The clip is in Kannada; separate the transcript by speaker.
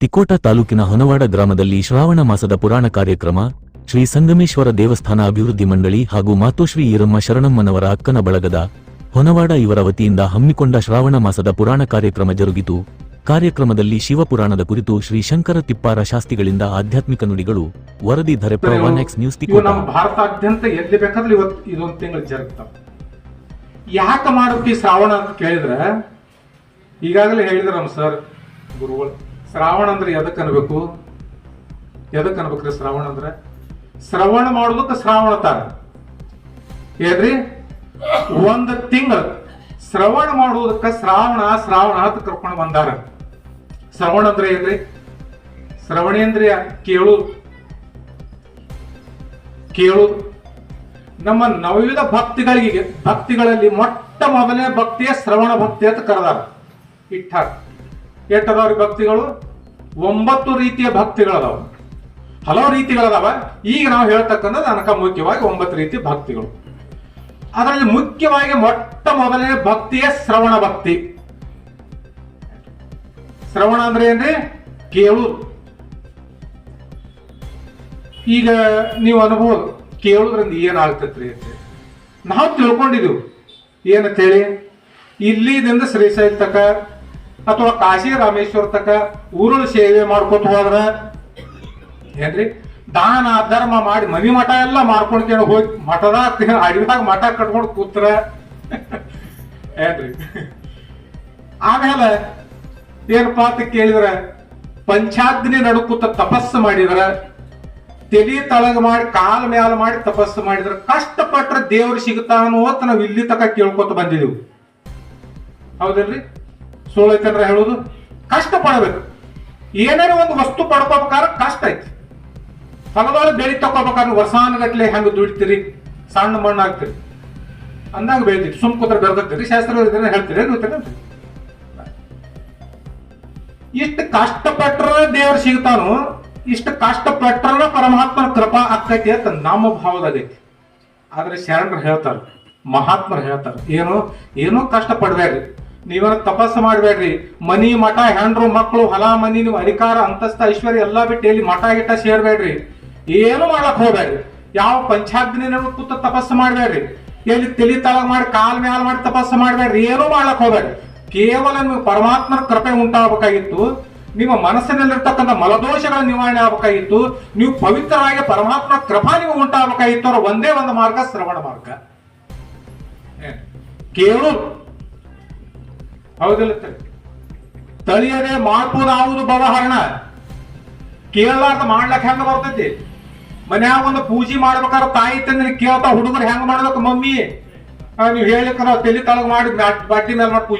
Speaker 1: ತಿಕೋಟ ತಾಲೂಕಿನ ಹೊನವಾಡ ಗ್ರಾಮದಲ್ಲಿ ಶ್ರಾವಣ ಮಾಸದ ಪುರಾಣ ಕಾರ್ಯಕ್ರಮ ಶ್ರೀ ಸಂಗಮೇಶ್ವರ ದೇವಸ್ಥಾನ ಅಭಿವೃದ್ಧಿ ಮಂಡಳಿ ಹಾಗೂ ಮಾತೋಶ್ರೀ ಈರಮ್ಮ ಶರಣಮ್ಮನವರ ಅಕ್ಕನ ಬಳಗದ ಹೊನವಾಡ ಇವರ ವತಿಯಿಂದ ಹಮ್ಮಿಕೊಂಡ ಶ್ರಾವಣ ಮಾಸದ ಪುರಾಣ ಕಾರ್ಯಕ್ರಮ ಜರುಗಿತು. ಕಾರ್ಯಕ್ರಮದಲ್ಲಿ ಶಿವಪುರಾಣದ ಕುರಿತು ಶ್ರೀ ಶಂಕರ ತಿಪ್ಪಾರ ಶಾಸ್ತಿಗಳಿಂದ ಆಧ್ಯಾತ್ಮಿಕ ನುಡಿಗಳು ವರದಿ ಧರೆ ನ್ಯೂಸ್
Speaker 2: ಭಾರತಾದ್ಯಂತ ಎಲ್ಲಿ ಬೇಕಾದ್ರೆ ಇವತ್ತು ಇದೊಂದು ತಿಂಗಳು ಜರುಗ್ತಾವ. ಯಾಕೆ ಮಾಡುತ್ತಿ ಶ್ರಾವಣ ಅಂತ ಕೇಳಿದ್ರೆ ಈಗಾಗಲೇ ಹೇಳಿದ್ರು ನಮ್ಮ ಸರ್ ಗುರುಗಳು ಶ್ರಾವಣ ಅಂದ್ರೆ ಎದಕ್ಕೆ ಅನ್ಬೇಕು? ಎದಕ್ಕೆ ಅನ್ಬೇಕ್ರಿ ಶ್ರಾವಣ ಅಂದ್ರೆ? ಶ್ರವಣ ಮಾಡೋದಕ್ಕೆ ಶ್ರಾವಣ ತಾರ ಏನ್ರಿ? ಒಂದು ತಿಂಗಳ. ಶ್ರವಣ ಮಾಡುವುದಕ್ಕೆ ಶ್ರಾವಣ ಶ್ರಾವಣ ಅಂತ ಕರ್ಕೊಂಡು ಬಂದಾರ. ಶ್ರವಣ ಅಂದ್ರೆ ಏನ್ರಿ? ಶ್ರವಣೇಂದ್ರಿಯ ಕೇಳು. ಕೇಳು. ನಮ್ಮ ನವವಿಧ ಭಕ್ತಿಗಳಿಗೆ, ಭಕ್ತಿಗಳಲ್ಲಿ ಮೊಟ್ಟ ಮೊದಲನೇ ಭಕ್ತಿಯ ಶ್ರವಣ ಭಕ್ತಿ ಅಂತ ಕರೆದಾರ. ಇಟ್ಟ ಎಟ್ಟದವ್ರಿ ಭಕ್ತಿಗಳು ಒಂಬತ್ತು ರೀತಿಯ ಭಕ್ತಿಗಳದಾವ. ಹಲವು ರೀತಿಗಳದಾವ. ಈಗ ನಾವು ಹೇಳ್ತಕ್ಕಂಥದ್ದು ಅನಕ ಮುಖ್ಯವಾಗಿ ಒಂಬತ್ತು ರೀತಿಯ ಭಕ್ತಿಗಳು. ಅದರಲ್ಲಿ ಮುಖ್ಯವಾಗಿ ಮೊಟ್ಟ ಮೊದಲನೇ ಭಕ್ತಿಯೇ ಶ್ರವಣ ಭಕ್ತಿ. ಶ್ರವಣ ಅಂದ್ರೆ ಏನ್ರಿ? ಕೇಳು. ಈಗ ನೀವು ಅನುಭವ ಕೇಳುದ್ರಿಂದ ಏನಾಗ್ತೈತ್ರಿ ಅಂತ ನಾವು ತಿಳ್ಕೊಂಡಿದ್ದೀವಿ ಏನಂತೇಳಿ? ಇಲ್ಲಿದಿಂದ ಶ್ರೀಶೈಲ ತಕ ಅಥವಾ ಕಾಶಿ ರಾಮೇಶ್ವರ ತಕ ಊರುಳ ಸೇವೆ ಮಾಡ್ಕೊತ ಹೋದ್ರ? ಏನ್ರಿ? ದಾನ, ಧರ್ಮ ಮಾಡಿ ಮನಿ ಮಠ ಎಲ್ಲ ಮಾಡ್ಕೊಳ್ತೇನೆ ಹೋಗಿ ಮಠದಾಗ ಅಡಿದಾಗ ಮಠ ಕಟ್ಕೊಂಡು ಕೂತ್ರ. ಏನ್ರಿ? ಆಮೇಲೆ ಏನಪ್ಪಾ ಅಂತ ಕೇಳಿದ್ರೆ, ಪಂಚಾಗ್ನಿ ನಡುಕುತ್ತ ತಪಸ್ಸು ಮಾಡಿದ್ರ, ತೆಲಿ ತಳಗ ಮಾಡಿ ಕಾಲ ಮ್ಯಾಲ ಮಾಡಿ ತಪಸ್ಸು ಮಾಡಿದ್ರ, ಕಷ್ಟಪಟ್ರೆ ದೇವ್ರು ಸಿಗುತ್ತಾನೋ ಅಂತ ನಾವು ಇಲ್ಲಿ ತಕ ಕೇಳ್ಕೊತ ಬಂದಿದೀವಿ. ಹೌದಿಲ್ರಿ ಸುಳ್ಳೈತಂದ್ರ ಹೇಳುದು ಕಷ್ಟ ಪಡಬೇಕು. ಏನಾರ ಒಂದು ವಸ್ತು ಪಡ್ಕೋಬೇಕಾದ್ರೆ ಕಷ್ಟ ಐತಿ. ಹೊಲದೊಳಗೆ ಬೆಳಿ ತಗೋಬೇಕಾದ್ರೆ ವರ್ಷಾನುಗಟ್ಲೆ ಹೆಂಗೆ ದುಡಿತೀರಿ? ಸಣ್ಣ ಮಣ್ಣು ಹಾಕ್ತೀರಿ ಅಂದಾಗ ಬೆಳಿತೀರಿ. ಸುಮ್ ಕೂತ್ರ ಬೆಳ್ಕೊತೀರಿ ಶಾಸ್ತ್ರ ಹೇಳ್ತೀರಿ. ಗೊತ್ತೇನ ಇಷ್ಟು ಕಷ್ಟಪಟ್ರ ದೇವ್ರು ಸಿಗ್ತಾನು, ಇಷ್ಟು ಕಷ್ಟಪಟ್ರ ಪರಮಾತ್ಮನ ಕೃಪಾ ಆಗ್ತೈತಿ ಅಂತ ನಮ್ಮ ಭಾವದಾಗೈತಿ ಆದ್ರೆ ಶರಣರು ಹೇಳ್ತಾರೆ, ಮಹಾತ್ಮರು ಹೇಳ್ತಾರೆ, ಏನು, ಏನೋ ಕಷ್ಟ ಪಡ್ಬೇಡ್ರಿ. ನೀವೇನ ತಪಸ್ಸು ಮಾಡ್ಬೇಡ್ರಿ. ಮನಿ, ಮಠ, ಹೆಂಡ್ರು ಮಕ್ಕಳು ಹೊಲ, ಮನಿ, ನೀವು ಅಧಿಕಾರ ಅಂತಸ್ತ ಐಶ್ವರ್ಯ ಎಲ್ಲಾ ಬಿಟ್ಟು ಎಲ್ಲಿ ಮಠ ಗಿಟ್ಟ ಸೇರ್ಬೇಡ್ರಿ. ಏನು ಮಾಡಕ್ ಹೋಗ್ಬೇಡ್ರಿ. ಯಾವ ಪಂಚಾಗ್ನಿ ಕೂತ ತಪಸ್ಸು ಮಾಡ್ಬೇಡ್ರಿ. ಎಲ್ಲಿ ತಲಿ ತಲಗ ಮಾಡಿ, ಕಾಲ್ ಮ್ಯಾಲ ಮಾಡಿ ತಪಸ್ಸು ಮಾಡ್ಬೇಡ್ರಿ. ಏನು ಮಾಡಕ್ ಹೋಗ್ಬೇಡ್ರಿ. ಕೇವಲ ನೀವು ಪರಮಾತ್ಮನ ಕೃಪೆ ಉಂಟಾಗಬೇಕಾಗಿತ್ತು. ನಿಮ್ಮ ಮನಸ್ಸಿನಲ್ಲಿರ್ತಕ್ಕಂಥ ಮಲದೋಷಗಳ ನಿವಾರಣೆ ಆಗಬೇಕಾಗಿತ್ತು. ನೀವು ಪವಿತ್ರವಾಗಿ ಪರಮಾತ್ಮ ಕೃಪಾ ನೀವು ಉಂಟಾಗಬೇಕಾಗಿತ್ತು ಅವ್ರ ಒಂದೇ ಒಂದು ಮಾರ್ಗ ಶ್ರವಣ ಮಾರ್ಗ? ಕೇಳು. ಹೌದಿಲ್ಲ. ತಳಿಯದೆ ಮಾಡ್ಬೋದಾವುದು ಬವಹರಣ ಕೇಳಲಾರ್ದ ಮಾಡ್ಲಕ್ ಹೆಂಗ ಬರ್ತೈತಿ? ಮನ್ಯಾಗ ಒಂದು ಪೂಜೆ ಮಾಡ್ಬೇಕಾದ್ರೆ ತಾಯಿ ತಂದ್ರೆ ಕೇಳ್ತಾ ಹುಡುಗರು ಹೆಂಗ್ ಮಾಡ್ಬೇಕು ಮಮ್ಮಿ? ನೀವು ಹೇಳಿಕ ನಾವು ತಲೆ ತಳಗ್ ಮಾಡಿ ಬಟ್ಟಿನ ಮೇಲೆ ಮಾಡಿ ಪೂಜೆ